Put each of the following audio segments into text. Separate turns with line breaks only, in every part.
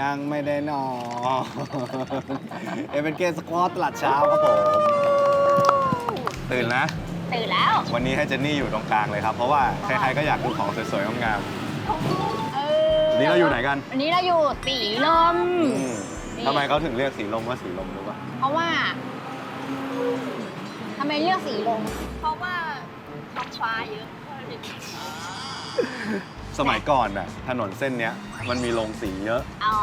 ยังไม่ได้นอน เอเป็นเกมสควอตตลาดเช้าครับผม ตื่นนะ
ตื่นแล้ว
วันนี้ให้เจนนี่อยู่ตรงกลางเลยครับ เพราะว่าใครๆก็อยากดูของสวยๆงาม
เอ
ๆวันนี้เราอยู่ไหนกัน
วันนี้เราอยู่สีลม
อืม
นี่
ทำไมเขาถึงเรียกสีลมว่าสีลมรู้ป่ะ
เพราะว่าทำไมเลือกสีลม
เพราะว่าท้องฟ้าเยอะ
สมัยก่อนน่ะถนนเส้นเนี้ยมันมีโรงสีเยอะ
อ๋อ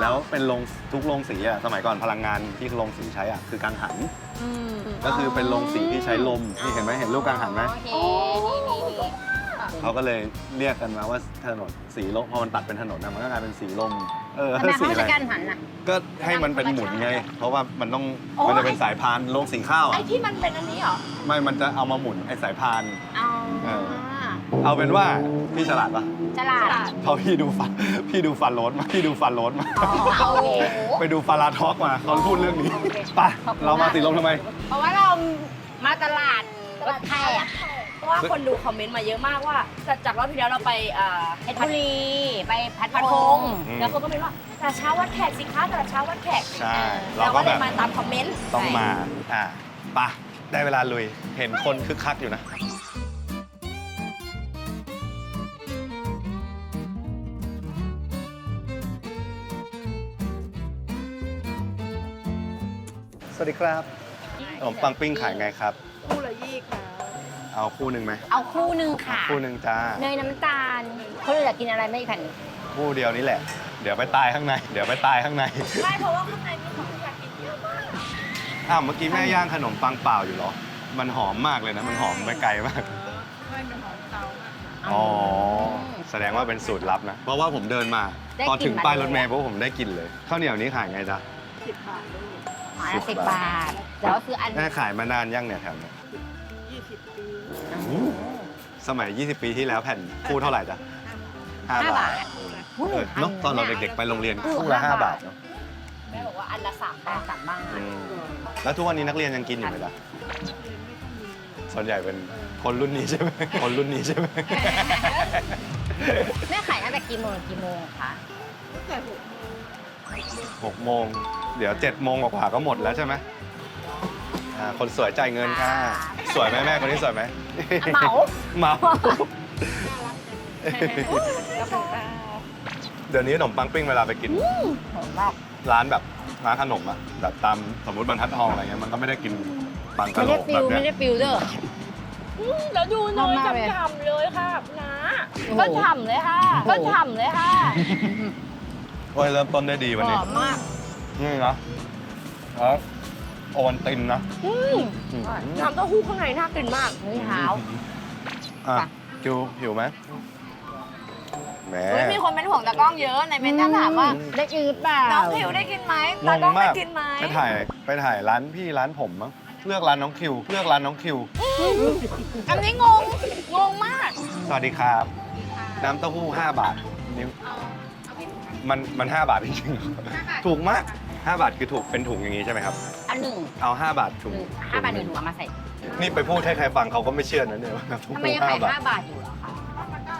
แล้วเป็นโรงทุกโรงสีอะสมัยก่อนพลังงานที่โรงสีใช้อะคือกังหัน
อืม
ก็คือเป็นโรงสีที่ใช้ลมนี่เห็นไหมเห็นรูปกังหันไหม
โอเคนี่นี่นี่
เขาก็เลยเรียกกันมาว่าถนนสีลมพอมันตัดเป็นถนนนะมันก็กลายเป็นสีลมเออ
ทำไมเขา
สี
ไม่
อะไร
ใช้การหันอะ
ก็ให้มันเป็นหมุนไง เพราะว่ามันต้อง
โอ้
มันจะเป็นสายพานโรงสีข้าว
ไอ้
อะ
ที่มันเป็นอันนี้เหรอ
ไม่มันจะเอามาหมุนไอ้สายพาน
อ๋อ
เออ เอาเป็นว่าพี่ฉลาดปะ
ฉลาด
เพราะพี่ดูฟันพี่ดูฟันโรสมาพี่ดูฟันโรสมา
อ๋อโอเค
ไปดูฟาราทอกมาเขาพูดเรื่องนี้
โอเค
ไป
ขอบคุณ
เรามามา
ก
สีลมทำไม
เพราะว่าเรามาตลาดรถแขก
เพราะว่าคนดูคอมเมนต์มาเยอะมากว่าจากจากรอบที่แล้วเราไปอ่า
เพชรบุรีไปพัด
พัด
พ
พ
ง
ง
ษ์
อืม
แล้วคนก็เป็นว่าแต่เช้าวัดแขกสิคะแต่เช้าวัดแขก
ใช่ เรา
เรา
ก็
ก็เล
แบ
ย
บ
มาตามคอมเมนต์
ต้องมา อะไปะได้เวลาลุย เห็นคนคึกคักอยู่นะ สวัสดีครับขนมปังปิ้งขายไงครับ
คู่ละยี่ค่ะ
เอาคู่หนึ่งไหม
เอาคู่หนึ่งค่ะ
คู่หนึ่งจ้า
เนยน้ำตาลเขาเลยอยากกินอะไรไม่แผ่น
คู่เดียวนี้แหละ เดี๋ยวไปตายข้างใน เดี๋ยวไปตายข้างใน
ใช่เพราะว่าข้างในมีของที่อยากกินเยอะมาก
อ้าวเมื่อกี้แม่ย่างขนมปังเปล่าอยู่เหรอ มันหอมมากเลยนะ มันหอมไปไกลมาก
ไม่เป็นของเตา
อ๋อ แสดงว่าเป็นสูตรลับนะ เพราะว่าผมเดินมา
ได้
พอถึง
กลิ่น
ป้ายร
มา
ถ
เลย
เมล์ปุ๊บผมได้กลิ่นเลยข้าวเหนียวนี้ขายไงจ๊ะ
สิบบาท ลูก
ไม้ละสิบบาทแต่ว่าคืออัน
แม่ขายมานานยังเนี่ยแถวเนี้ย
ยี่สิบปี
สมัย 20 ปีที่แล้วแผ่นคู่เท่าไหร่จ๊ะ
ห้า
5
บา
บา
ท
ทเออเนอะตอนเราเด็กๆไปโรงเรียนคู่ละ5บาทเนาะ
แม่บอกว่าอันละสามบาทสามบาท
อืมแล้วทุกวันนี้นักเรียนยังกินอยู่ไหมจ๊ะส่วนใหญ่เป็นคนรุ่นนี้ใช่ไหมคนรุ่นนี้ใช่ไหม
แม่ขายตั้งแต่กี่โมงถึงกี่โมงคะ
ตั้งแต่หก
หกโมง เดี๋ยวเจ็ดโมงกว่าๆก็หมดแล้วใช่ไหมอ่าคนสวยจ่ายเงินค่ะ สวยไหมแม่คนนี้สวยไหม
เหมา
เหมา
แล้วของตา
เดี๋ยวนี้ขนมปังปิ้งเวลาไปกิน
หอมมาก
ร้านแบบร้านขนมอะแบบตามสมมติบรรทัดทองอะไรเงี้ยมันก็ไม่ได้กินปังกะ
ไม่
โหล
ได้
ก
ฟิ
แบ
ล
บ
ไม่
เนี้ย
ได้ฟิลเด้อ
แล้วดูเน
ชอบ
ย
มากเลย
ฉ่ำๆเลยค่ะนะ
โอ้โห
ก็ฉ่ำเลยค่ะ
โอ้โห
ก็ฉ่ำเลยค่ะ
โอ้ยเริ่มต้นได้ดีวัน
ห
นี้
อมมาก
นี่นะแล้วโอวันตินนะ
อืม
อืม
น้ำเต้าหู้ข้างในน่ากินมาก
มื้อเช้า
อะ
ไป
คิวหิวไหมแหม
เฮ้ยมีคนเป็นห่วงตากล้องเยอะในเมนต์ถามว่า
ได้กินหรือเปล่า
น้องคิวได้กินไหม
ง
ตางกล้อง
มา
ได้
ก
กินไหม
ไปถ่ายไปถ่ายร้านพี่ร้านผมมั้งเลือกร้านน้องคิว เลือกร้านน้องคิว
อันนี้งงงงมาก
สวัสดีครับ น้ำเต้าหู้ 5 บาทนิ้ว มันมัน5บาทจริงๆเหรอถูกมาก5บาทคือถูกเป็นถุงอย่างนี้ใช่ไหมครับ
อันหนึ่ง
เอา5บาทถุง
หนึ่งห้าบาทหนึ่งถุงเอามาใส่
นี่ไปพูดให้ใครฟังเขาก็ไม่เชื่อนะเนี่ยว่าน้ำเต้า
ทำไม
หู้
ยังขาย
5บาท
ห้าบาทอยู่เหรอคะ
มันก็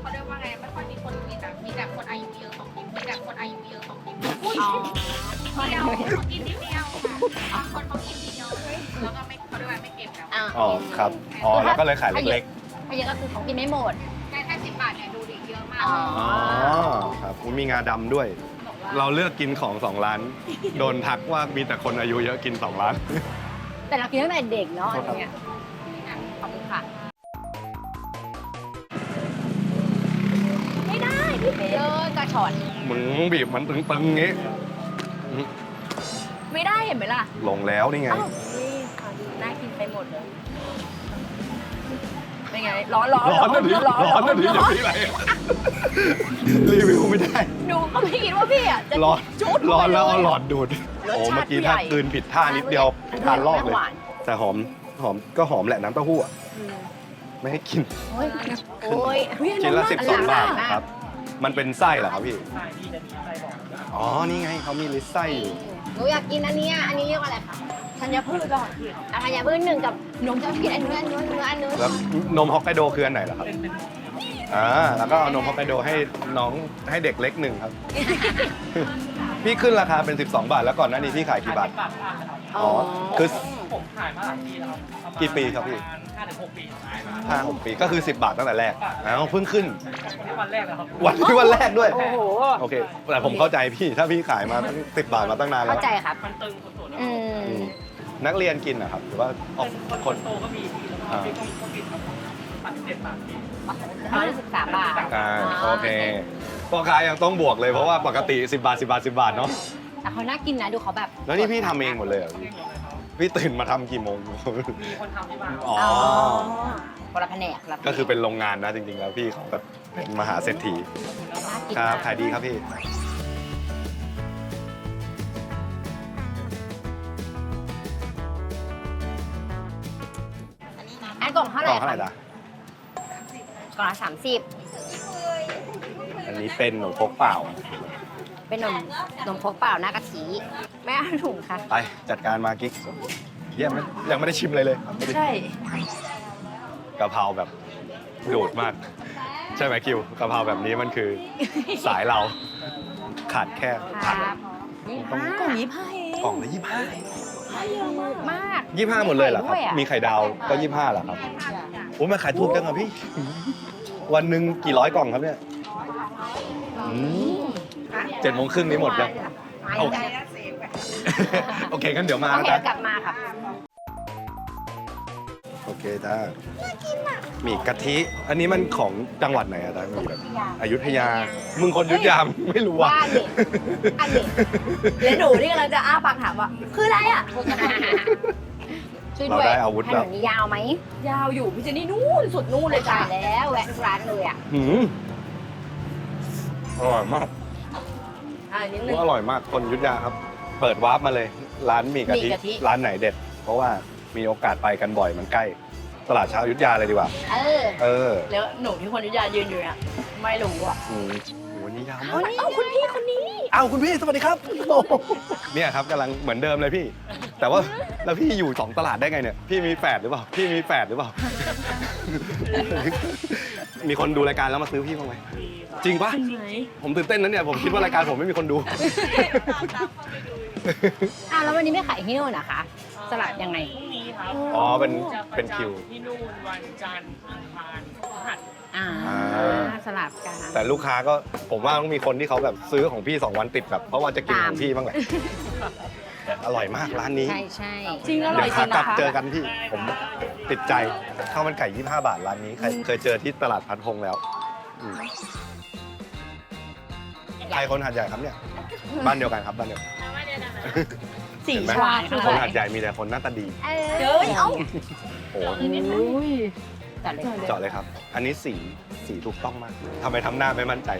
เขาเรียกว่าไงไม่ค่อยมีคนมีแต่มีแต่คนอายุเยอะตรงนี้มีแต่คนอายุเยอะตรงนี้อุ้ย
อ๋อ
เดียวเขากินนิดเดียวค่ะบางคนเขากินทีเดียวแล้วก็ไม่เขาเรียกว่าไม่เก็บแล้ว
อะ
อ๋อครับ อ๋อแล้วก็เลยขายเล็ก
ถ้าเยอะก็คือเขากินไม่หมด
อะมาก
อ๋อ
ๆอ๋อครับอุ๊ยมีงาดำด้วย เราเลือกกินของ2ร้าน โดนทักว่ามีแต่คนอายุเยอะกิน2ร้าน
แต่เรากินตั้งแต่เด็กเนาะอันเนี้ยขอบคุณค่ะ
ไม่ได้พี่เบ
เยอะกระชอน
มึงบีบมันตึงๆงี้
ไม่ได้เห็นไหมล่ะ
ลงแล้วนี่ไง
อ้าวนี่ค่ะดูน่ากินไปหมดเลย เป็นไง ร้อนร้อน
ร้อนนะดิ
ร้อน
ร้อนนะดิอย่าไปไหนรีวิวไม่ได้
หนูก็ไม่คิดว่าพี่อะจะ
ร้อน
จุด
ร้อนแล้ว
ไป
เอา
เลย
หลอดดูด
รส
โอ้
ชาติ
เมื่อกี้
ใหญ่
ถ้าคืนผิดท่านิดเดียวทานรอบเลย
ไม่หวาน
แต่หอมหอมก็หอมแหละน้ำเต้าหู้อะไม่ให้กิน
โอ้ยโอ้ย
ชิ้นละ
อัน
12บาท
อันละ
ครับ มันเป็นไส้เหรอครับพี่อ๋อ นี่ไงเขามีลิสไส้อยู่
หนูอยากกินอันเนี้ยอันนี้เรียกว่าอะไรคะ
ธัญพืชก่อน
อาหารยาพื้นหนึ่งกับนมจะกินอันนู้นอันนู้นอันนู้นอันนู้น
แล้วนมฮอกไกโดคืออันไหนเหรอครับอ่าแล้วก็เอานมฮอกไกโดให้น้องให้เด็กเล็กหนึ่งครับ พี่ขึ้นราคาเป็น 12 บาท แล้วก่อนหน้านี้พี่ขายกี่บาท
บาทบาทนะครับ
อ๋อคือ
ผมขายมาหลายปีแล้วครับประมาณ
กี่ปีครับพี่
ห้าถึงหกปีขายมา
ห้าหกปีก็คือ 10 บาทตั้งแต่แรกอ้าวเพิ่งขึ้น
วันที่วันแรกเลยครับ
วันที่วันแรกด้วย
โอ้โห
โอเค แต่ผมเข้าใจพี่ถ้าพี่ขายมาตั้ง10บาทมาตั้งนานแล้
เข้าว ใจครับ
มันตึงสุดๆแล้ว
อื
อื
ม
ม นักเรียนกินนะครับ หรือว่าออก
เป็น
ค
คนนโตก็มีพี่แล้วก็
อ่า
พี่ก็ก็กินครับตัดเจ็ดบาทพี่
ร้อยสิบสามบาท
อ่าโอเคพ่อค้ายังต้องบวกเลยเพราะว่าปกติ 10 บาท 10 บาท 10 บาทเนาะ
แต่เขาน่ากินนะ ดูเขาแบบ
แล้วนี่พี่ทำเองหมดเลยเหรอ
เรียกหมดเลยครับ
พี่ตื่นมาทำกี่โมง
มีคนทำที่บ้าน
อ๋อ
คนละแผนกละแผน
ก็คือเป็นโรงงานนะจริงๆแล้วพี่เขาแบบเป็นมหาเศรษฐี
น่ากิน
ครับ
มาก
ขายดีครับพี่
กล่องเท่ากไห
ล่
ร่
องเท่าไหร่ล่ะ
กล่องละสามสิบ
อันนี้เป็นหนูพกเปล่า
เป็นนมนมพกเปล่าหน้ากะทิไม่เอาถุงค่ะ
ไปจัดการมากิ๊กเยี่ยมไหมยังไม่ได้ชิมเลยเลยไม่ได้
ใช่
กะเพราแบบโดดมาก ใช่ไหมคิวกะเพราแบบนี้มันคือสายเรา ขาดแค่
ค
ผัก
รับยี่
ต้อ
ห้างกล่องยี่ห้าก
ล่องละยี่ห้า
เยอะมาก
ยี่ห้าหมดเลยเหรอครับ
ด้วยอะ
มีไข่ดาวก็ยี่ห้าเหรอครับ โอ้ยมาขายถูกจังอะพี่ วันหนึ่งกี่ร้อยกล่องครับเนี่ยอืมเจ็ดโมงครึ่งนี้หมดยัง
โอเค
โอเคงั้นเดี๋ยวมา
โอ
นะ
เค
จ๊ะ
กลับมาครับ
โอเคจ้าหมี่กะทิ อันนี้มันของจังหวัดไหนอะจ๊ะหมี่แบบอยุธยา มึงคนอยุธยาไม่รู้ว่ะ
ว่าดิอันนี้
แล้วหนูที่กำลังจะอ้าปากถามว่า คืออะไรอะ
ช่วย
เรา
ด้วย
ได้อาวุธ
ถ
แล้
น
ว น
นี้ยาวไหม
ยาวอยู่พี่เจนนี่นู่นสุดนู่นเลยจ้ะ
จ่ายแล้วแวะทุกร้านเลยอะ
หืมอร่อยมาก
อ่านิดนึง
อร่อยมากคนอยุธยาครับ เปิดวาร์ปมาเลย ร้านหมี่กะทิ
หมี่กะทิ
ร้านไหนเด็ด เพราะว่ามีโอกาสไปกันบ่อยมันใกล้ ตลาดเช้าอยุธยาเลยดีกว่า
เออ
เออ
แล้วหนูที่คนอยุธยายืนอยู่อะไม่รู้อะ
อืมโหวันนี้ ยาวมาก
เอาเอาคุณพี่คนนี้
อ้าวคุณพี่สวัสดีครับโอ้โหเนี่ยครับกำลังเหมือนเดิมเลยพี่ แต่ว่าแล้วพี่อยู่สองตลาดได้ไงเนี่ย พี่มีแฝดหรือเปล่า พี่มีแฝดหรือเปล่า มีคนดูรายการแล้วมาซื้อพี่บ้างไหมจริงปะผมตื่นเต้นนะเนี่ยผมคิดว่ารายการผมไม่มีคนดู
อะแล้ววันนี้ไม่ขายที่นู่นนะคะ สลัดยังไง
พรุ่งนี้ครับ
อ๋อเป็น
จะ
เป็นคิว
ที่นู่นวันจันทร์อังคารพฤหัส
อ่า
อ่า
สลับกัน
แต่ลูกค้าก็ผมว่าต้องมีคนที่เขาแบบซื้อของพี่ 2 วันติดแบบ เพราะว่าจะกินของพี่บ้างแหละแต่อร่อยมากร้านนี้
ใช่ใช่
จริงอร่
เดี๋
อย
ยว
จ
ขา
ริง
กลั
นะ
บ
คะ
เจอกันพี่ ผมติดใจข้าวมันไก่ 25 บาทร้านนี้ใครเคยเจอที่ตลาดพัดพงแล้วอืมใครคนหัดใหญ่ครับเนี่ย บ้านเดียวกันครับบ้านเดียวกัน
สี
เห็นไหม
ชวาคือ
คน
อะไร
หัดใหญ่มีแต่คนหน้าตาดี
เอ
เอ้ยเอ้า
โอ้โห
อุ้ย จัดเลย
เจาะเลยครับ อันนี้สีสีถูกต้องมากทำไมทำหน้าไม่มั่นใจ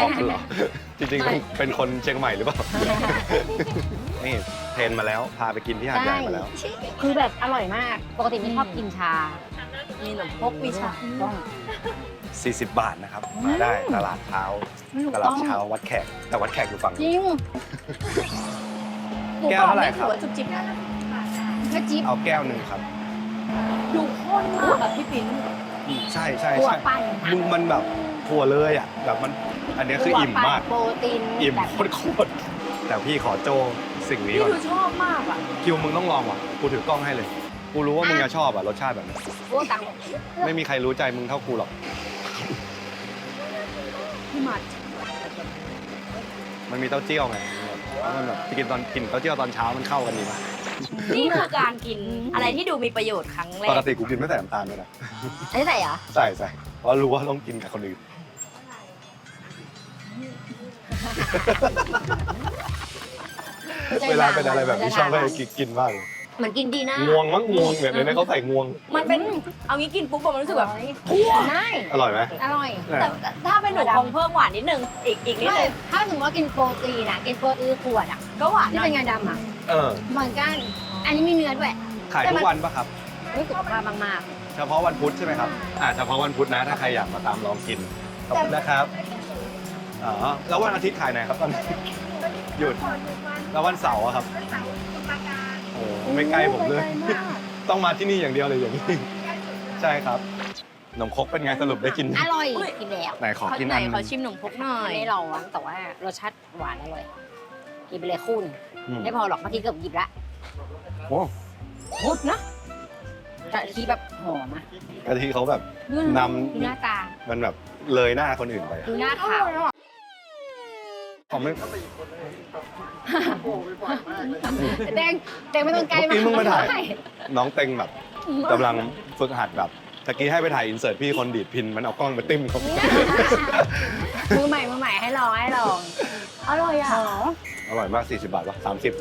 รอบกันเหรอ จริงๆเป็นเป็นคนเชียงใหม่หรือเปล่า นี่เทรนมาแล้ว พาไปกินที่หาดใหญ่มาแล้ว
คือแบบอร่อยมาก ปกติไม่ชอบกินชา
มีหนมพกมีชา
ต้อง
40 บาทนะครับ มาได้ตลาดเช้า ตลาดเช้าวัดแขก แต่วัดแขกอยู่ฝั่ง
จ
นู้น
ริง
แก้วเท่าไหร่ครับ
หมูกอบนี่ถือว่าจุบจิบนะ
ก็จิ๊บ
เอาแก้วหนึ่งครับ
ดูข้นมากแบบพี่ปิ้น
อืมใช่ใช่
ตัว
ใช่
ปั่น
มึงมันแบบถั่วเลยอะแบบมันอันเนี้ยคืออิ่มมาก
โปรตีน
อิ่ม
แบบ
โคตรๆแต่พี่ขอโจสิ่งนี้
พี่
ก่อน
ดูชอบมากอะ
คิวมึงต้องลองว่ะ กูถือกล้องให้เลย กูรู้ว่ามึงจะชอบอะรสชาติแบบนี้
พวกตัง
ไม่มีใครรู้ใจมึงเท่ากูหรอก
พี่มัด
มันมีเต้าเจี้ยวไงแล้วมันแบบกินตอนกินเต้าเจี้ยวตอนเช้ามันเข้ากันดีมาก
นี่คือการกินอะไรที่ดูมีประโยชน์ครั้งแร
ป
ก
กติกูกินไม่ใส่น้ำตาลด้วยนะ
อันนี้ใส่เหรอ
ใส่ใส่เพราะรู้ว่าต้องกินกับคนอื่นเวลาเป็นอะไรแบบนี้ชอบให้กินมากเลย
เหมือนกินดีนะ
งวงมั้งงวงเนี่ยในนี้เขาใส่งวง
มันเป็นเอางี้กินปุ๊บมันรู้สึกแบบ
ได้
อร่อยไหม
อร่อย
แต่แต่ถ้าเป็นหนูคงเพิ่มหวานนิดนึงอีกอีกนิด
ไม่
นึง
ถ้าสมมติว่ากินโปรตีนอะกินโปรตีนขวดอะ
ก็หวาน
ที่
หน่อ
เป็
ย
นงาดำอะ
เออ
เหมือนกันอันนี้มีเนื้อด้วย
ขายทุกวันปะครับ
รู้สุขภาพมาก
เฉพาะวันพุธใช่ไหมครับอ่าเฉพาะวันพุธนะ ถ้าใครอยากมาตามลองกิน ขอบคุณนะครับ อ๋อ แล้ววันอาทิตย์ขายไหนครับตอนนี้ หยุด แล้ววันเสาร์อะครับ โอ้
ๆ
ไม่ใกล้ผมเลย
ไกลมาก
ต้องมาที่นี่อย่างเดียวเลยอย่างนี้ ใช่ครับนมครกเป็นไงสรุปได้กิน
อร่อยกินแล้ว
ไหนขอ
เขา
กิน
ไหน
อัน
เขาชิมหนมพกหน่อ
ไม่
ย
ได้ลองแต่ว่ารสชาติหวานอร่อย กินไปเลยคู่หนง
อืม
ไม่พอหรอกเมื่อกี้เกือบหยิบละ
โอ้
พุดนะกะทิแบบหอมอะ
กะทิเขาแบบนำ
ดูหน้าตา
มันแบบเลยหน้าคนอื่นไป
ดูหน้าขาว
ผมไม่
แดงแดงไม่ต้องไกล
เมื่อกี้มึงมาถ่าย
ไน้
องเต็งแบบกำลังฝึกหัดแบบ ตะกี้ให้ไปถ่ายอินเสิร์ตพี่คนดีดพินมันเอากล้องมาติ้มเขา
มือใหม่มือใหม่ให้ลองให้ลอง อร่อยอะ
อร่อยมาก 40 บาทวะ30
สามสิบ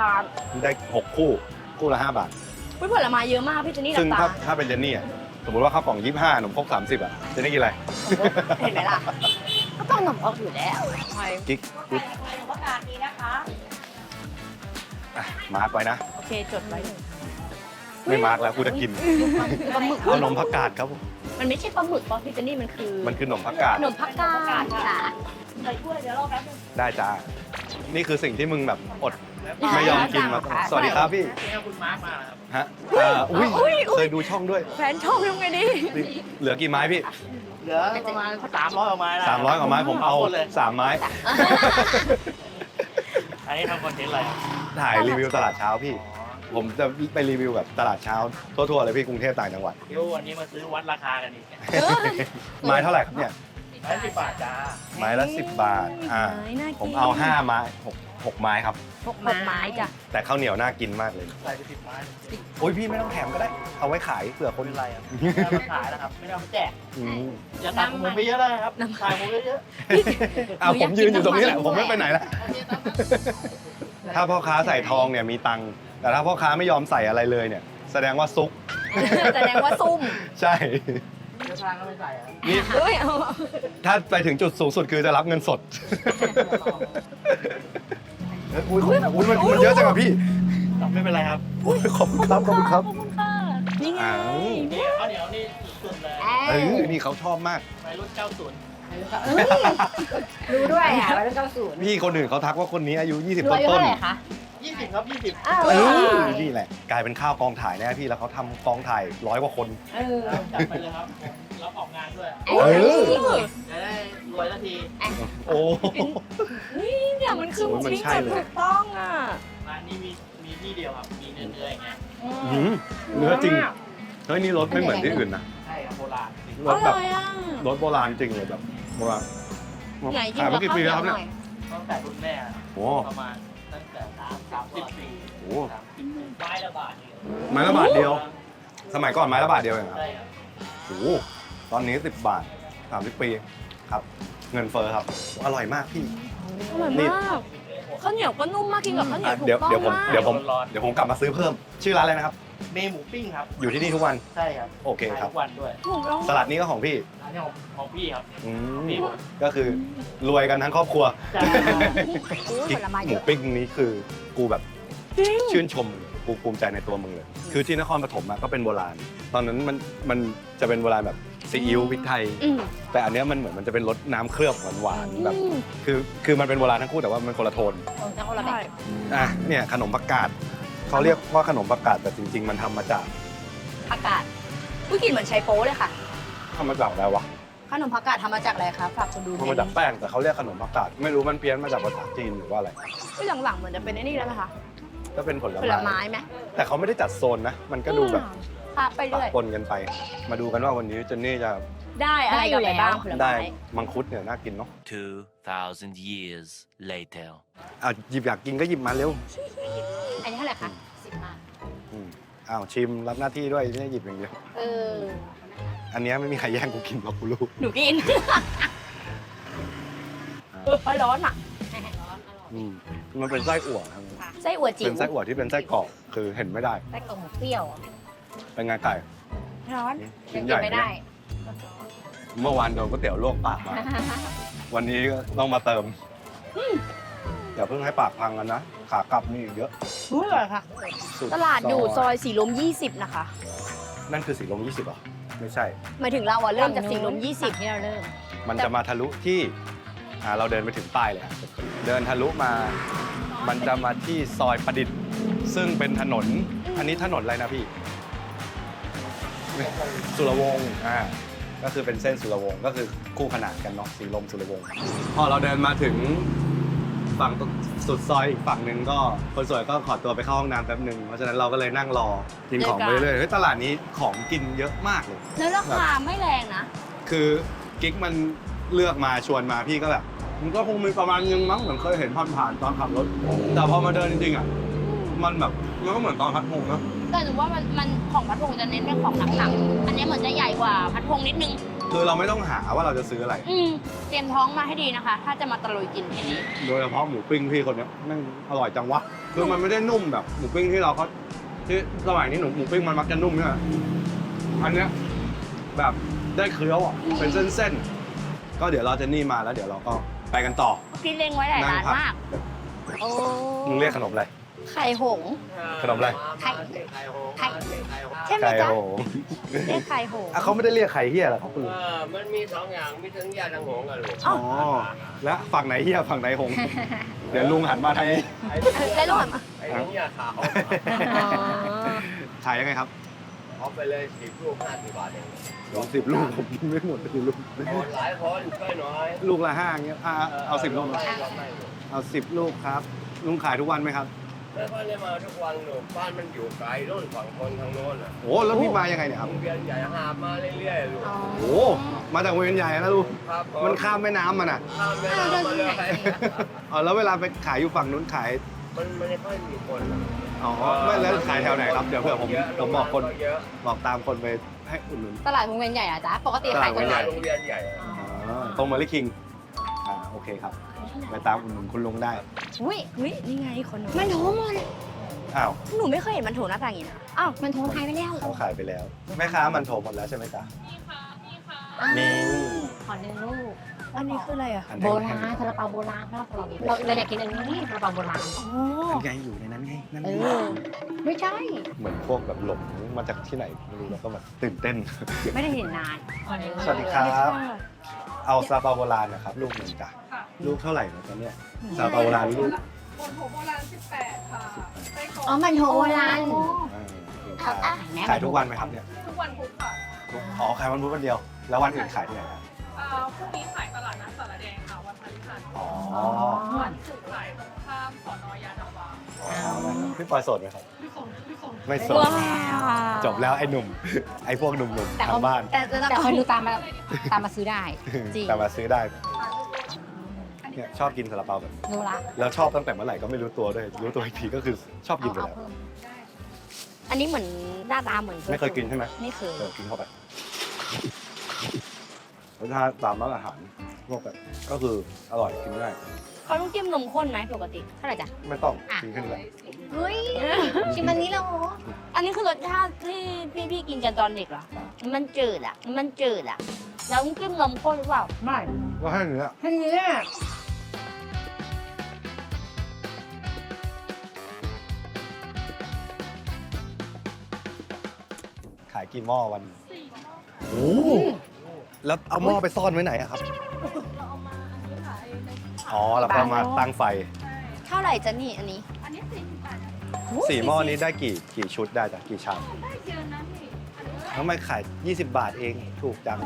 บาท
ได้ 6 คู่คู่ละ 5 บาท
อุ๊ยผลไม้เยอะมากพี่เจนนี่ห
ซึ่ง
ลับ
ถ้า
ตา
ถ้าเป็นเจนนี่อะสมมติว่าข้าวกล่อง 25หนมครก30 อะเจนนี่กินอะไร
เห็นไหมล่ะ ก็ต้องหนมพกอยู่แล้ว
กิ๊กกุ๊ดอะมาร์กไว้นะ
โอเคจดไว้
ไม่มาร์กแล้วกูจะกิน
ปลาหมึก
เอานมผักกาดครับผม
มันไม่ใช่ปลาหมึกป่ะพี่เจนนี่มันคือ
มันคือหนมผักกาด
ขนมผักกาดค่ะ
ใส่ถ้วยเดี๋ยวรอแป๊บนึง
ได้จ้านี่คือสิ่งที่มึงแบบอดไม่ยอมกินมา
ค่ะ
สวัสดีครับพี่
นี่คุณมาร์คมาครับ
ฮะอ่าอุ้ยเคยดูช่องด้วย
แฟนชอบทำไงดี
นี่เหลือกี่ไม้พี่
เหลือประมาณสามร้อยกว่าไม้แล้ว
สามร้อยกว่าไม้ผมเอา
หมดเลย
สามไม้
อันนี้ทำคอนเทนต์อะไรครับ
ถ่ายรีวิวตลาดเช้าพี่ ผมจะไปรีวิวแบบตลาดเช้าทั่วๆเลยพี่กรุงเทพต่างจังหวัด
เดี๋ยววันนี้มาซื้อวัดราคากันอีก
ไม้เท่าไหร่ครับเนี่ย
ไม้สิบบาทจ้า
ไม้ละสิบบาทอ่า
ไม้น่ากิน
ผมเอาห้าไม้หกหกไม้ครับ
พก
หกไม้จ้ะ
แต่ข้าวเหนียวน่ากินมากเลย
ใส่ไปสิบไม้
โอ้ยพี่ไม่ต้องแถมก็ได้ เอาไว้ขายเผื่อคน
เป็นไรครับไม่ได้มาขายนะครับ ไม่ได้เอามาแจก
อืม
อย่าตัดผมไปเยอะเลยครับขายผมเยอะ
อ้าวผมยืนอยู่ตรงนี้แหละผมไม่ไปไหนละถ้าพ่อค้าใส่ทองเนี่ยมีตังค์ แต่ถ้าพ่อค้าไม่ยอมใส่อะไรเลยเนี่ย แสดงว่าซุก
แสดงว่าซุ่ม
ใช่
ๆเยอะทางก็ไม่ใส่ครับ
นี่
เฮ้ยเอา
ถ้าไปถึงจุดสูงสุดคือจะรับเงินสด เอ้ยอุ้ยอุ้ยอุ้ยมันมันเยอะจังอะพี่
ไม่เป็นไรครับ
อุ้ยขอบคุณครับขอบคุณครับ
นี่ไง
อ้าว
นี่ข้าวเหนียวนี่สุดๆเลย
เออนี่เขาชอบมาก
ในรุ่นเก้าศูนย์
รู้ด้วยอะว่าต้องเก้าศูนย์
พี่คนอื่นเขาทักว่าคนนี้อายุ 20
รวย
ต้น
เท่าไหร่คะ
ยี่สิบครับยี่สิบ
อ้าว
ๆเออนี่แหละ กลายเป็นข้าวกองถ่ายแน่พี่แล้วเขาทำกองถ่ายร้อยกว่าคน
เออ
จัดไปเลยครับรับออกงานด้วย
เออ
จะได้รวยสักที
โอ้
นี่เนี่ยมันคือ
โอ้ยมัน
ที่
ใช่
แบบ
เลย
ถูกต้องอะ
ร้านนี้มีมีที่เดียวครับมีเนื้อเนื้ออย่างเงี้ย
หืมเนื้อจริงเฮ้ยนี่รสไม่เหมือนที่อื่นนะ
ใช่ครับโบราณ
ร
อ
สแบบ
ร่อยอะ
รสโบราณจริงเลยแบบโบราณ
ไหนกิน
ขาย
กั
มา
บ
กี่
ข้าว
ปี
เหนี
แล้ว
ย
ควรับ
ห
เนี่ย
น่อย
ตั้งแต่รุ่นแม่
โอ้
ประมาณตั้งแต่สาม สามสิบปี
โห
สามสิบไม้ละบาทเดียว
ไม้ละบาทเดียว สมัยก่อนไม้ละบาทเดียวเองครับ
ใช่ครับ
โอ้โหตอนนี้ 10 บาท 30 ปีครับ เงินเฟ้อครับ อร่อยมากพี่
อร่อยมากข้าวเหนียวก็นุ่มมากกินกับข้าวเหนียว
อะ
ถูก
เดี๋ยว
ต้อง
เดี๋ยวผม
มาก
เดี๋ยวผมเดี๋ยวผมกลับมาซื้อเพิ่ม ชื่อร้านอะไรนะครับ
เมหมูปิ้งครับ
อยู่ที่นี่ทุกวัน
ใช่ครับ
โอเคครับ
ขายทุกวันด้วย
ถูกต้อง
สลัดนี้ก็ของพี่
อันนี้ของของพี่ครับ
อืม
พี่ผม
ก็คือรวยกันทั้งครอบครัว
จ้า
กิ๊กหมูปิ้งนี้คือกูแบบ
จริง
ชื่นชมกูภูมิใจในตัวมึงเลย คือที่นครปฐมอะก็เป็นโบราณ ตอนนั้นมันมันจะเป็นโบราณแบบซีอิ๊วพริกไทย
อืม
แต่อันเนี้ยมันเหมือนมันจะเป็นรสน้ำเคลือบหวานๆแบบ
อืม
คือคือมันเป็นโบราณทั้งคู่แต่ว่ามันคนละโทน
ของจังหวัดละแบ
ใช่
บ
อะเนี่ยขนมผักกาด เขาเรียกว่าขนมผักกาดแต่จริง ๆ มันทำมาจาก
ผักกาด
อุ้ยกลินเหมือนไชโป๊เลยค่ะ
ทำมาจากอะไรวะ
ขนมผักกาดทำมาจากอะไรคะฝากคนดู
ทำมาจากแป้งแต่เขาเรียกขนมผักกาดไม่รู้มันเพี้ยนมาจากภาษาจีนหรือว่าอะไร
อุ้ยหลังๆเหมือนจะเป็นไอ้นี่แล้วไหมคะ
ก็เป็นผล
ผล
ไม้
ไม้ไหม
แต่เขาไม่ได้จัดโซนนะ มันก็ดูแบบ
พาไป
ปะ
เรื่อย
ปนกันไป มาดูกันว่าวันนี้เจนนี่จะ
ได้อะไรกันไปบ้างผล
ได้
ไม้
มังคุดเนี่ยน่ากินเนาะ
2,000 years later.
อะหยิบอยากกินก็หยิบมาเร็ว
อันนี้เท่าไหร่คะสิบบาท
อืมอ้าวชิมรับหน้าที่ด้วยไม่ได้หยิบอย่างเดียว
เออ
อันเนี้ยไม่มีใครแย่งกูกินหรอกกูรู้
หนูกินเออร้อนอะ
อืมมันเป็นไส้อั่วครับ
ไส้อั่วจิ๋
เป็
วน
ไส้อั่วที่เป็นไส้กรอกคือเห็นไม่ได้
ไส้กรอกหมูเปรี้ยว
เป็นไงไก่
ร้อน
ชิ้
ยั
น
ง
ให
กิน
ญ่
ไม่
เนี่
ได้
ยเมื่อวานโดนก๋วยเตี๋ยวลวกปากมา วันนี้ก็ต้องมาเติมอย่าเพิ่งให้ปากพังกันนะ ขากลับนี่อีกเยอะ
รู้เลยค่ะ
สุ
ตลาดอยู่ซอยสีลม 20 นะคะ
นั่นคือสีลม20เหรอ ไม่ใช่
หมายถึงเราอะเริ่มจากสีลม
20 ที่เราเริ่ม
มันจะมาทะลุที่อ่าเราเดินไปถึงป้ายเลยอะเดินทะลุมา มันจะมาที่ซอยประดิษฐ์ ซึ่งเป็นถนน อันนี้ถนนอะไรนะพี่ สุรวงศ์อ่า ก็คือเป็นเส้นสุรวงศ์ก็คือคู่ขนานกันเนาะสีลมสุรวงศ์พอเราเดินมาถึงฝั่งสุดซอยอีกฝั่งหนึ่งก็คนสวยก็ขอตัวไปเข้าห้องน้ำแป๊บหนึ่งเพราะฉะนั้นเราก็เลยนั่งรอกินของไปเรื่อยๆเฮ้ยตลาดนี้ของกินเยอะมากเลย
แล้วราคาไม่แรงนะ คือ
กิ๊กมันเลือกมาชวนมาพี่ก็แบบมันก็คงมีประมาณนึงมั้งเหมือนเคยเห็นผ่านผ่านๆตอนขับรถ แต่พอมาเดินจริงๆอะมันแบบมันก็เหมือนตอนพัดพงนะ
แต่หนูว่ามันมันของพัดพงจะเน้นเป็นของหนักๆ อันนี้เหมือนจะใหญ่กว่าพัดพงนิดนึง
คือเราไม่ต้องหาว่าเราจะซื้ออะไร
อืมเตรียมท้องมาให้ดีนะคะ ถ้าจะมาตะลุยกินที่นี่
โดยเฉพาะหมูปิ้งพี่คนเนี้ยแม่งอร่อยจังวะ คือมันไม่ได้นุ่มแบบหมูปิ้งที่เราเขาที่สมัยนี้หนูหมูปิ้งมันมักจะนุ่มใช่ไหมอันเนี้ยแบบได้เคี้ยวอะเป็นเส้นๆ ก็เดี๋ยวเราจะนี่มาแล้วเดี๋ยวเราก็ไปกันต่อ
พี่เล็งไว้หลายร้านมาก โอ้
มึงเรียกขนมอะไร
ไข่หงส์
ขนมอะไร
ไข่
ไข่โฮ
ไข่ใช่ไหม
ไก่
จ๊ะ
โห
เรียกไข่หงส์
อะเขาไม่ได้เรียกไข่เฮียหรอเขาคือ
เออมันมีสองอย่าง มีทั้งยาทั้งหงกันลูก
อ๋อและฝั่งไหนเฮียฝั่งไหนหง เดี๋ยวลุงหันมาทางนี้
ไอ้
ได้ลูกมา
ไอ้นี่ยขาว
อ๋อ
ขายยังไงครับ
เอาไปเลยสิบลูกห้าสิบบาทเอง
สิบลูกผมกินไม่หมดเลยลูก
คนหลายคนช่วยหน่อย
ลูกละห้าอย่างเงี้ยอะเอาสิบลูก
ไม่ไม่
เอาสิบลูกครับ ลุงขายทุกวันไหมครับ
ไม่ค่อยได้มาทุกวันหนูบ้านมันอยู่ไกลโน่นฝั่งคนทางโน้นอะ
โอ้แล้วพี่มายังไงเนี่ยครับ
โรงเรียนใหญ่หาบมาเรื่อยๆลูก
โอ้มาจากเวียนใหญ่นะลูก
ครับ
มันข้ามแม่น้ำมันอะ
ข้ามแม่น้ำมาเลย
อ๋อแล้วเวลาไปขายอยู่ฝั่งนู้นขาย
มันมันไม่ค่อยมีคนอะ
อ๋อไม่แล้วขายแถวไหนครับ เดี๋ยวเผื่อผม
เยะ
ผมบอกคน
เยอะ
บอกตามคนไปให้อุดหนุน
ตลาดวงเวียนใหญ่อะจ๊ะ ปกติขาย
ต
ต
ลาดวง
รงไห
ให
น
ญ่
โรงเรียนใหญ่อะ
อ่าตรงมาริคิงอ่าโอ เคครับไปตามอุดหนุนคุณลุงได้
อุ้ยอุ้ยนี่ไงคนหนึ่ง
มันโถหมด
อ้าว
หนูไม่เคยเห็นมันถูหน้าตาอย่างนี้นะ
อ้าวมันโถหายไปแล้ว
เขาขายไปแล้วแม่ค้ามันโถหมดแล้วใช่ไหมจ๊ะ
นี่ค่ะนี่ค่ะ
นี่
ขอหนึ่งลูก
อันนี้คืออะไรอะ
อัน
โบ
ไหน
ราณซาลาเปาโบราณครับเราเราเราอยากกินอันนี้ซาลาเปาโบราณ
อ๋อ
อันไงอยู่ในนั้นไงนั่น
เอ
ไง
อไม่ใช่
เหมือนพวกแบบหลงมาจากที่ไหนไม่รู้แล้วก็แบบตื่นเต้น
ไม่ได้เห็นนาน
สวัสดีครับ เอาซาเปาโบราณนะครับลูกหนึ่งจ้ะ
ค่ะ
ลูกเท่าไหร่นะตอนเนี้ยซาเปาโบราณลูก
บนหัวโบราณ18 ค่ะไส้กรอก
อ๋อมันโถโบราณ
อ่า
เอาอะแม่
ขายทุกวันไหมครับเนี่ย
ทุกวันพุธค่ะ
อ๋อขายวันพุธวันเดียว แล้ววันอื่นขายที่ไหนครับ
อ่าพรุ่งนี้ขายตลาดนัดสารแดงค่ะ วันพฤหัส
อ๋อ
วันศุกร์ขายตรงข้ามสอนอยานาวา
พี่ปอยโสดไหมครับ
พี่สมพี่สม
ไม่โสด
ว้าว
จบแล้วไอ้หนุ่ม ไอ้พวกหนุ่ม
แต่
ๆ
เขา
ทางบ้าน
แต่แต่
แต่คนดูตามมาตามมาซื้อได้จริง
แต่มาซื้อได้ เนี่ยชอบกินซาลาเปาแบบ
รู้ละ
แล้วชอบตั้งแต่เมื่อไหร่ก็ไม่รู้ตัวด้วยรู้ตัวอีกทีก็คือชอบกิน
เอา
ไป
เอา
แล้ว
เพิ่ม
อันนี้เหมือนหน้าตาเหมือน
ไม่เคยกินใช่ไหม
ไม่เคย
เออกินเข้าไปรสชาติตามร้านอาหารพวกแบบก็คืออร่อยกินง่าย
เขาต้องจิ้มนมข้นไหมปกติ
เท่าไหร่จ๊ะ
ไม่ต้องกินขึ้นเลย
เฮ้ยชิมอันนี้แล้วเหรอ
อันนี้คือรสชาติที่พี่พี่กินกันตอนเด็กเหรอมันจืดอะ มันจืดอะแล้วต้องจิ้มนมข้นหรือเปล่า
ไม่
ก็ให้เนื้อ
อันนี้
ขายกี่หม้อวันโอ้โหแล้วเอาหม้อไปซ่อนไว้ไหนอะครับอ๋อแล้วก็มาตั้งไฟ
เท่าไหร่จ๊ะนี่อันนี้
อันนี้40บาท
สี่หม้อนี้ได้กี่กี่ชุดได้จ้ะกี่ชาม
ได้เยอะนะพี่
ทำไมขาย 20 บาทเองถูกจัง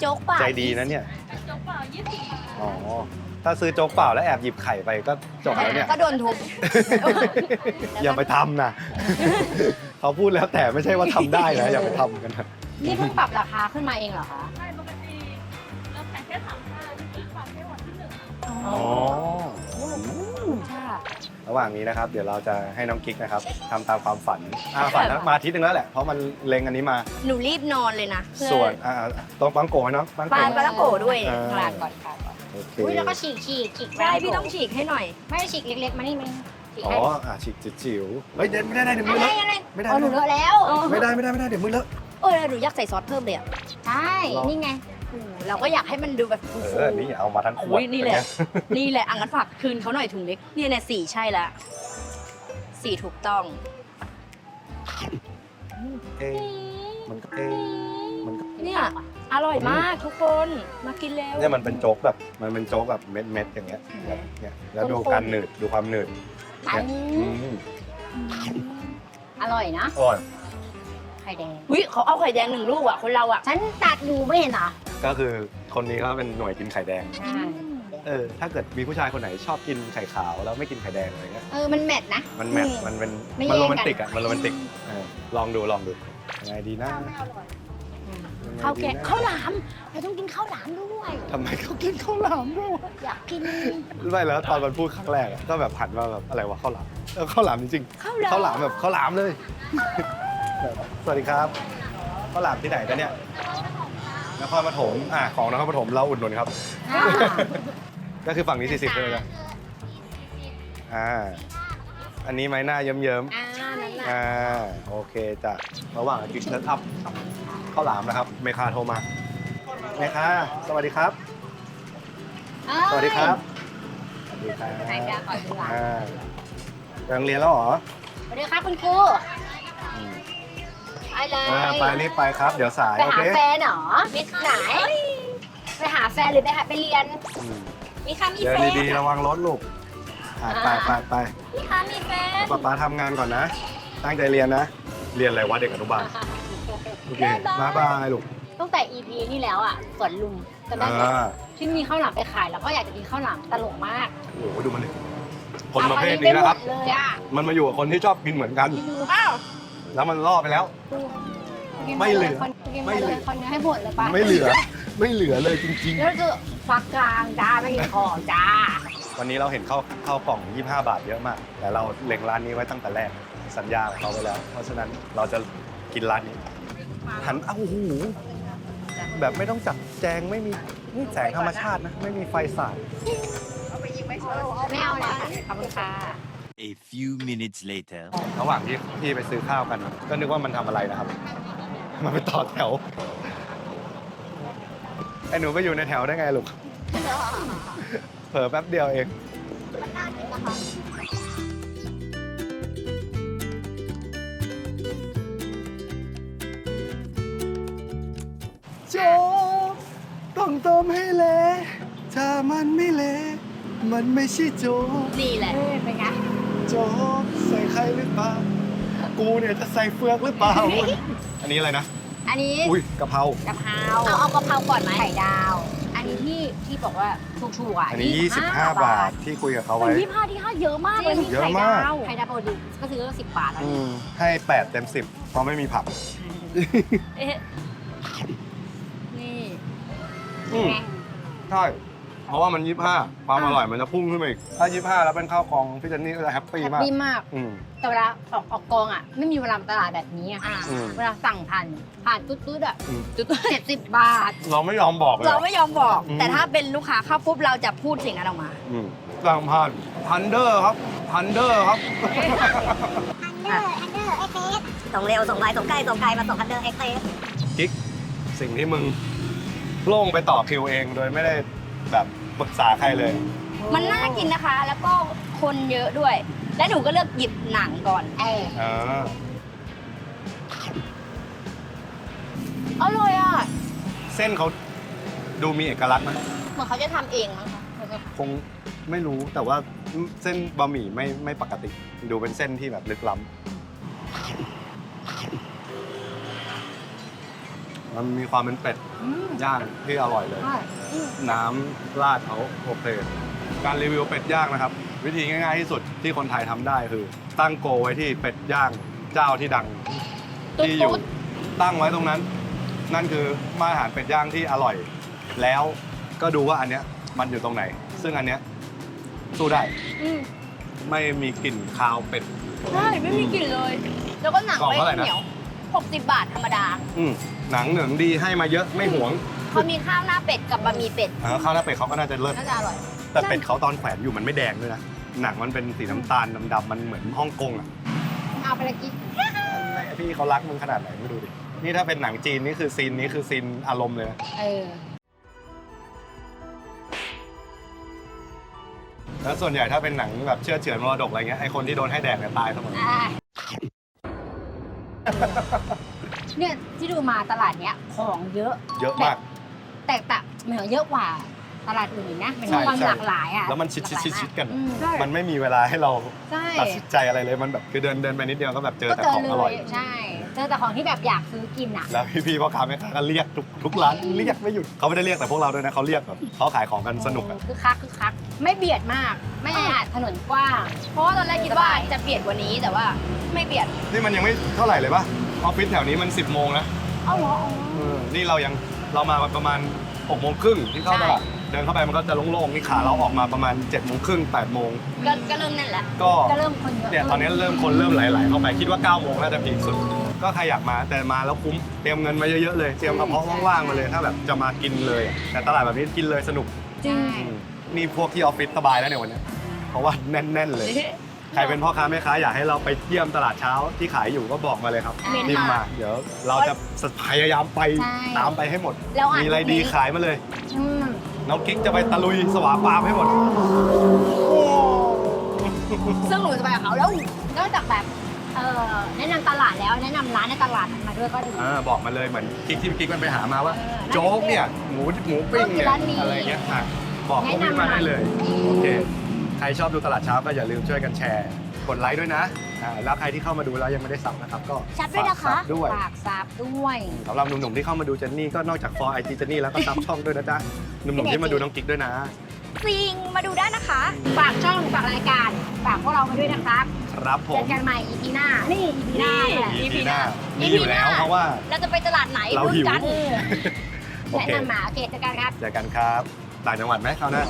โจ๊กป่า
ใจดีนะเนี่ย
จกเปล่า20บาท
อ๋อถ้าซื้อโจ๊กเปล่าแล้วแอบหยิบไข่ไปก็จบแล้วเนี่ย
ก็โดนทุบ
อย่าไปทำนะ เขาพูดแล้วแต่ไม่ใช่ว่าทำได้นะอย่าไปทำกันนะ
นี่เพิ่งปรับราคาขึ้นมาเองเหรอคะ
ใช่ปกติเราขายแค่สามห้าที่ปรับแค่วันที่หนึ่ง
อ๋อ
ค่ะ
ระหว่างนี้นะครับ เดี๋ยวเราจะให้น้องกิ๊กนะครับทำตามความฝันอ่าฝันมาอาทิตย์หนึงแล้วแหละเพราะมันเล็งอันนี้มา
หนูรีบนอนเลยนะเพื่อ
ส่วนอ่าต้องปังโกะให้น้องปัง
ปลา
โกะ
ปลาตะโกด้วย
เออ
กลางก่อนกลางก่อน
โอเค
อุ้ยแล้วก็ฉีกฉีกฉีก
ใช่พี่ต้องฉีกให้หน่อย
ไม่ได้ฉีกเล็กๆมานี่มันฉีก
อ๋
ให้
ออ่าฉีกจิ๋วๆเฮ้ยเดี๋ยวไม่ได้เดี๋ยวมือ
อะไร
เลอะ
อะไร
ไม่ได้
อ๋อหนูเลอะแล้ว
ไม่ได้ไม่ได้ไม่ได้เดี๋ยวมือเลอะ
เออหนูอยากใส่ซอสเพิ่มเลยอะ
ใช่ นี่ไง
เราก็อยากให้มันดูแบบฟู
เออนี่เอามาทั้งขวด
อุ๊ยนี่แหละ
เป็ไง
นี่แหละอังกันฝากคืนเขาหน่อยถุงเล็กเนี่ยเนี่ยสีใช่ละสีถูกต้อง
เอ๊ะมันก็เอ๊ะมันก็
เนี่ยอร่อยมากทุกคนมากินแล้ว
เนี่ยมันเป็นโจ๊กแบบมันเป็นโจ๊กแบบเม็ดเม็ดๆอย่างเงี้ยแบบเนี่ยแล้วดูการหนืดดูความหนืด
อัน
อืม
อร่อยนะ
อร่อย
ไข่แดง
วิเขาเอาไข่แดงหนึ่งลูกอะ คนเราอะ
ฉันตัดอยู่ไม่เห็นเหรอ
ก็คือคนนี้เขาเป็นหน่วยกินไข่แดง
ใช่
เออ ถ้าเกิดมีผู้ชายคนไหนชอบกินไข่ขาวแล้วไม่กินไข่แดงอะไรเงี้ย
เออ มันแมทนะ
มันแมทมันเป็น
ไม่
มัน
แย่
โร
งกัน
แมนติกอะ มันโรแมนติกเออลองดู ลองดูยังไงดีนะ
ข้าวแกง
ยั งไงดีนะ
ข้าวหลามเราต้องกินข้าวหลามด้วย
ทำไมเขากินข้าวหลามด้วยวะ
อยากกิน
ไม่แล้วตอนมันพูดครั้งแรกอะก็แบบหันมาแบบอะไรวะข้าวหลามเออข้าวหลามจริง
ข้าว
ๆ
หลาม
ข้าวหลามแบบข้าวหลามเลย สวัสดีครับข้าวหลามที่ไหนกันเนี่ยนครปฐมอะของนครปฐมเราอุดหนุนครับ
อ่า
ก็คือฝั่งนี้40ใช่ไหมจ๊ะอ่าอันนี้ไม้หน้าเยิ้ม
อ่านั่นแหละ
ๆอ่าโอเคจ้ะระหว่างกินเซตอัพ ข้าวหลามนะครับเมคาโทรมาเมคาสวัสดีครับ สวัสดีครับสวัสดีครับ
ไหนจะขอดูหลาน
อ่าไปโรงเรียนแล้วเหรอ
สวัสดีครับคุณครู
อืม
ไปเลย
อ่าไปรีบไปครับ เดี๋ยวสาย
ไป
โอ
หา
เค
แฟนเหรอมิดไหน ไปหาแฟนหรือไปหาไปเรียน
อืม
มีค่ะมี
เดิน
แฟน
ดีๆระวังรถลูกอ่าไปไปไป
มีค่ะมีแฟน
ป๊าป๊าทำงานก่อนนะ ตั้งใจเรียนนะ เรียนอะไรวะเด็กอนุบาล โอเคบายบายลูก
ตั้งแต่ EP นี่แล้วอะสวนลุมจำได้ไหม
อ่า
ที่มีข้าวหลามไปขาย แล้วก็อยากจะกินข้าวหลามตลกมาก
โอ้โหดูมันดิคนประเภทนี้นะครับ
เอาอัไปหมดเลยอะ
มันมาอยู่กับคนที่ชอบกินเหมือนกัน
ดูเปล่า
แล้วมันล่อไปแล้วไม่เหลือ
คน
ไม่
ไม่
เห
เห
ลื
ลื
อ
อคนเดียวให้หมดเลยปะ
ไม่เหลือ ไม่เหลือเลยจริง
แล้วจะฟักกลางจ้าไม่เห็นของจ้า
ๆ วันนี้เราเห็นข้าวข้าวกล่อง 25 บาทเยอะมาก แต่เราเล็งร้านนี้ไว้ตั้งแต่แรก สัญญาของเขาไว้แล้ว เพราะฉะนั้นเราจะกินร้านนี้ หันอ้าวโอ้โหแบบไม่ต้องจัดแจงไม่มีนี่แสงธรรมชาตินะ ไม่มีไฟสาด
ไม่เอาแล้วขอบคุณค่ะ
A few minutes later.
ระหว่างที่พี่ไปซื้อข้าวกัน ก็นึกว่ามันทำอะไรนะครับ มันไปต่อแถว ไอ้หนูไปอยู่ในแถวได้ไงลูก เผลอแป๊บเดียวเอง ต้องต้มให้เละถ้ามันไม่เละมันไม่ใช่โจก
นี่แหละ เป็นไง
โจ๊กใส่ไข่หรือเปล่า กูเนี่ยจะใส่เฟือกหรือเปล่า อันนี้อะไรนะ
อันนี้
อุ้ยกะเพรากะ
เพราเอาเอากะเพราก่อนไหมไข่ดาว อันนี้ที่ที่บอกว่าถูกๆอะ
อันนี้ 25 บาทที่คุยกับเขา
เป็
ไว้
นยี่ห้าที่ห้าเยอะมากเลย
เยอะมาก
ไข่ดาวปกติก็ซื้อสิบบาทแล้ว
อืมให้ 8 เต็ม 10 เพราะไม่มีผัก
เอ๊ะนี่
อืม
ไง
ใช่ เพราะว่ามัน25ความอร่อยมันจะพุ่งขึ้นมาอีก ถ้า25แล้วเป็นข้าวกล่องพี่เจนนี่ก็จะแฮปปี้
แฮป
มาก
ปี้มาก
อืม
แต่เวลาออกออกกองอะ ไม่มีเวลามาตลาดแบบนี้อะ
อืม
เวลาสั่งผ่านผ่านตุ๊ดๆอะ
อืม
ตุ๊ดเจ็ดสิบบาท
เราไม่ยอมบอกเลย
เราไม่ยอมบอก
อืม
แต่ถ้าเป็นลูกค้าเข้าปุ๊บเราจะพูดสิ่งนั้นออกมา
อืมสั่งผ่านทันเดอร์ครับทันเดอร์ครับ
ส่งเร็วส่งไวส่งใกล้ส่งไกลมาส่งคันเดอร์เอ็กเซส
กิ๊กสิ่งที่มึง โล่งไปต่อคิวเองโดยไม่ได้แบบปรึกษาใครเลย
มันน่ากินนะคะ แล้วก็คนเยอะด้วย และหนูก็เลือกหยิบหนังก่อน
เออ
อ่า
อร่อยอะ
เส้นเขาดูมีเอกลักษณ์นะ
เหมือนเขาจะทำเองมั้งคะ
คงไม่รู้แต่ว่าเส้นบะหมี่ไม่ไม่ปกติ ดูเป็นเส้นที่แบบลึกล้ มันมีความเป็นเป็ดย่างที่อร่อยเลย
ใช่
น้ำราดเขาโอเคการรีวิวเป็ดย่างนะครับ วิธีง่ายๆที่สุดที่คนไทยทำได้คือ ตั้งโกไว้ที่เป็ดย่างเจ้าที่ดัง
ตุ๊ด
ที่อยู่
ตุ๊ด
ตั้งไว้ตรงนั้น นั่นคือมาตรฐานเป็ดย่างที่อร่อย แล้วก็ดูว่าอันเนี้ยมันอยู่ตรงไหน ซึ่งอันเนี้ยสู้ได้
อืม
ไม่มีกลิ่นคาวเป็ด
ใช่ไม่มีกลิ่นเลย แล้วก็หนัง
กล่อง
ไม่
เท่าไหร่นะ
เหนียว 60 บาทธรรมดา
อืมหนังเหนืองดีให้มาเยอะไม่หวง
เขามีข้าวหน้าเป็ดกับบะหมี่เป็ด
อ่าข้าวหน้าเป็ดเขาก็น่าจะเลิศ
น่าจะอร่อย
แต่เป็ดเขาตอนแขวนอยู่มันไม่แดงด้วยนะหนังมันเป็นสีน้ำตาลดำๆมันเหมือนฮ่องกงอะ
เอาไปละกิน
พี่เขารักมึงขนาดไหนไม่ดูดินี่ถ้าเป็นหนังจีนนี่คือซีนนี้คือซีนอารมณ์เลยนะ
เออ
แล้วส่วนใหญ่ถ้าเป็นหนังแบบเชื่อเฉือนมรดกอะไรเงี้ยไอคนที่โดนให้แดกเนี่ยตายเสมอ
อ่า เนี่ยที่ดูมาตลาดเนี้ยของเยอะ
เยอะมาก
แตกต่างเหมือนเยอะกว่า ตลาดอื่นอีกนะเป็น
ใช่
ความ
ใช่
หลากหลายอะ
แล้วมันชิดชิดชิดชิดกัน
อืม
มันไม่มีเวลาให้เรา
ใช่
ตัดสินใจอะไรเลยมันแบบคือเดินเดินไปนิดเดียวก็แบบเจอ
ก็
แต่
เจอ
ของ
เล
อร่อย
ยใช่เจอแต่ของที่แบบอยากซื้อกินอะ
แล้วพี่ๆพ่อค้าแม่ค้าก็เรียกทุกทุกร้านเรียกไม่หยุดเขาไม่ได้เรียกแต่พวกเราด้วยนะเขาเรียกแบบเขาขายของกันสนุกอะ
คือคักคือคักไม่เบียดมากไม่แออัดถนนกว้าง
เพราะว่าตอนแรกคิดว่าจะเบียดกว่านี้แต่ว่าไม่เบียด
นี่มันยังไม่เท่าไหร่เลยปะออฟฟิศแถวนี้มัน 10บโมงนะ
เอาเหรอเอา
เออนี่เรายังเรามาประมาณ6กโมงครึ่งที่เข้าตลาด เดินเข้าไปมันก็จะโล่งๆนี่ขาเราออกมาประมาณ7จ็ดโมงครึ่งแปดโมง
ก็ก็เริ่มแน่นแล้ว
ก็
ก็เริ่มคนเยอะ
เนี่ยตอนนี้เริ่มคนเริ่มไหลๆเข้าไปคิดว่า9ก้าโมงน่าจะพีคสุด ก็ใครอยากมาแต่มาแล้วคุ้มเตรียมเงินมาเยอะๆเลยเตรียมกระเพาะว่างๆมาเลยถ้าแบบจะมากินเลยอะแต่ตลาดแบบนี้กินเลยสนุก
จริง
อืมนี่พวกที่ออฟฟิศสบายแล้วเนี่ยวันเนี้ยเพราะว่าแน่นๆเลย ใครเป็นพ่อค้าแม่ค้าอยากให้เราไปเยี่ยมตลาดเช้าที่ขายอยู่ก็บอกมาเลยครับ
เมนมา
พิมพ์มาเดี๋ยวเราจะพยายามไป
ใช่
ตามไปให้หมด
แล้วอ่าน
มีอะไรดีขายมาเลย
อืม
น้องกิ๊กจะไปตะลุยสวาปามให้หมด
ซึ่งหนูจะไปกับเขาแล้วนอกจากแบบเอ่อแนะนำตลาดแล้วแนะนำร้านในตลาดมาด้วยก็ดี
อ่าบอกมาเลยเหมือนกิ๊กที่กิ๊กมันไปหามาว่า
เออ
โจ๊กเนี่ย หมูหมูปิ้งเนี่ย
ร้านนี้
อะไรเงี้ยอะบอกพวกพี่มาได้เลยโอเค ใครชอบดูตลาดเช้าก็อย่าลืมช่วยกันแชร์ กดไลค์ด้วยนะ อ่าแล้วใครที่เข้ามาดูแล้วยังไม่ได้ซับนะครับก็
ชัดด้วยนะคะ
ฝากซับด้วย
ฝากซับด้วย
สำหรับหนุ่มๆที่เข้ามาดูเจนนี่ก็นอกจากฟอร์ไอจีเจนนี่แล้วก็ซับช่องด้วยนะจ๊ะหนุ่มๆที่มาดูน้องกิ๊กด้วยนะ
จริง มาดูได้นะคะ ฝากช่อง ฝากรายการ ฝากพวกเรามาด้วยนะครับ
ครับผ
เจอ
ม
กันใหม่ EP หน้า นี่ EP หน้าแหละ
EP หน้ามี
EP
อยู่แล้วเพราะว่า
เราจะไปตลาดไหน
เรา
ลุ้น
หิว
กัน
โอ
แนะ
เค
นำมา โอเคเจอกันครับ
เจอกันครับต่างจังหวัดไหมคราวหน้า